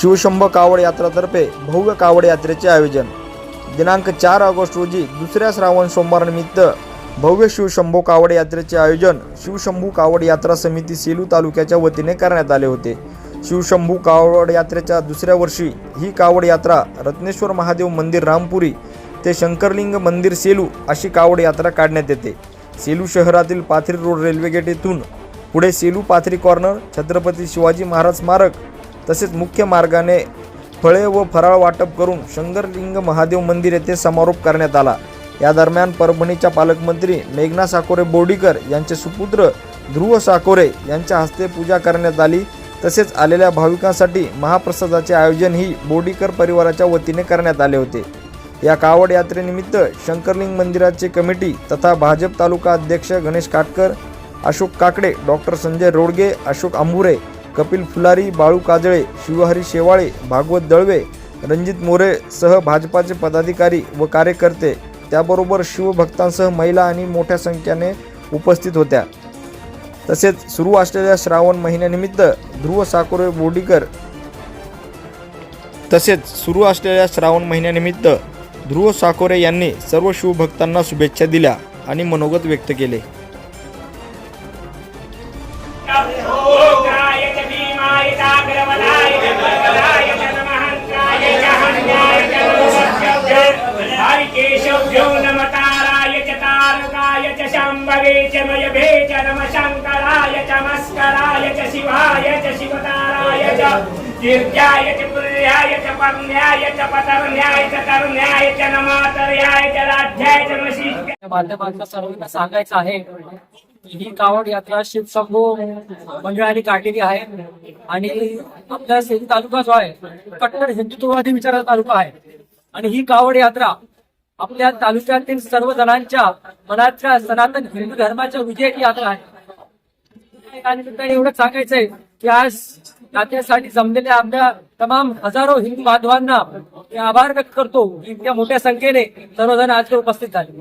शिवशंभ कावड यात्रातर्फे भव्य कावड यात्रेचे आयोजन. दिनांक चार ऑगस्ट रोजी दुसऱ्या श्रावण सोमवारनिमित्त भव्य शिवशंभू कावड यात्रेचे आयोजन शिवशंभू कावड यात्रा समिती सेलू तालुक्याच्या वतीने करण्यात आले होते. शिवशंभू कावड यात्रेच्या दुसऱ्या वर्षी ही कावड यात्रा रत्नेश्वर महादेव मंदिर रामपुरी ते शंकरलिंग मंदिर सेलू अशी कावड यात्रा काढण्यात येते. सेलू शहरातील पाथरी रोड रेल्वे गेट येथून पुढे सेलू पाथरी कॉर्नर छत्रपती शिवाजी महाराज स्मारक तसेच मुख्य मार्गाने फळे व फराळ वाटप करून शंकरलिंग महादेव मंदिर येथे समारोप करण्यात आला. या दरम्यान परभणीच्या पालकमंत्री मेघना साकोरे बोर्डीकर यांचे सुपुत्र ध्रुव साकोरे यांच्या हस्ते पूजा करण्यात आली. तसेच आलेल्या भाविकांसाठी महाप्रसादाचे आयोजनही बोर्डीकर परिवाराच्या वतीने करण्यात आले होते. या कावड यात्रेनिमित्त शंकरलिंग मंदिराचे कमिटी तथा भाजप तालुका अध्यक्ष गणेश काटकर अशोक काकडे डॉक्टर संजय रोडगे अशोक आंबुरे कपिल फुलारी बाळू काजळे शिवहरी शेवाळे भागवत दळवे रणजित मोरे सह भाजपाचे पदाधिकारी व कार्यकर्ते त्याबरोबर शिवभक्तांसह महिला आणि मोठ्या संख्येने उपस्थित होत्या. तसेच सुरू असलेल्या श्रावण महिन्यानिमित्त ध्रुव साकोरे बोर्डीकर तसेच सुरू असलेल्या श्रावण महिन्यानिमित्त ध्रुव साकोरे यांनी सर्व शिवभक्तांना शुभेच्छा दिल्या आणि मनोगत व्यक्त केले. च च मयभे च नम शङ्कराय च मस्कराय च शिवाय च शिवताराय च कीर्त्याय च पुर्याय च पर्ण्याय च पतर्ण्याय च कर्ण्याय च नमातर्याय च राध्याय च नशी या सर्वांना सांगायचं आहे ही कावड यात्रा शिवशंभू मंडळाने काढलेली आहे आणि आपला सेलू तालुका जो आहे कट्टर हिंदुत्ववादी विचाराचा तालुका आहे. आणि ही कावड यात्रा आपल्या तालुक्यातील सर्व जणांच्या मनातल्या सनातन हिंदू धर्माच्या विजयाची यात्रा आहे. या एवढंच सांगायचंय की आज यात्रेसाठी जमलेल्या आपल्या तमाम हजारो हिंदू बांधवांना मी आभार व्यक्त करतो. इतक्या मोठ्या संख्येने सर्वजण आज उपस्थित झाले.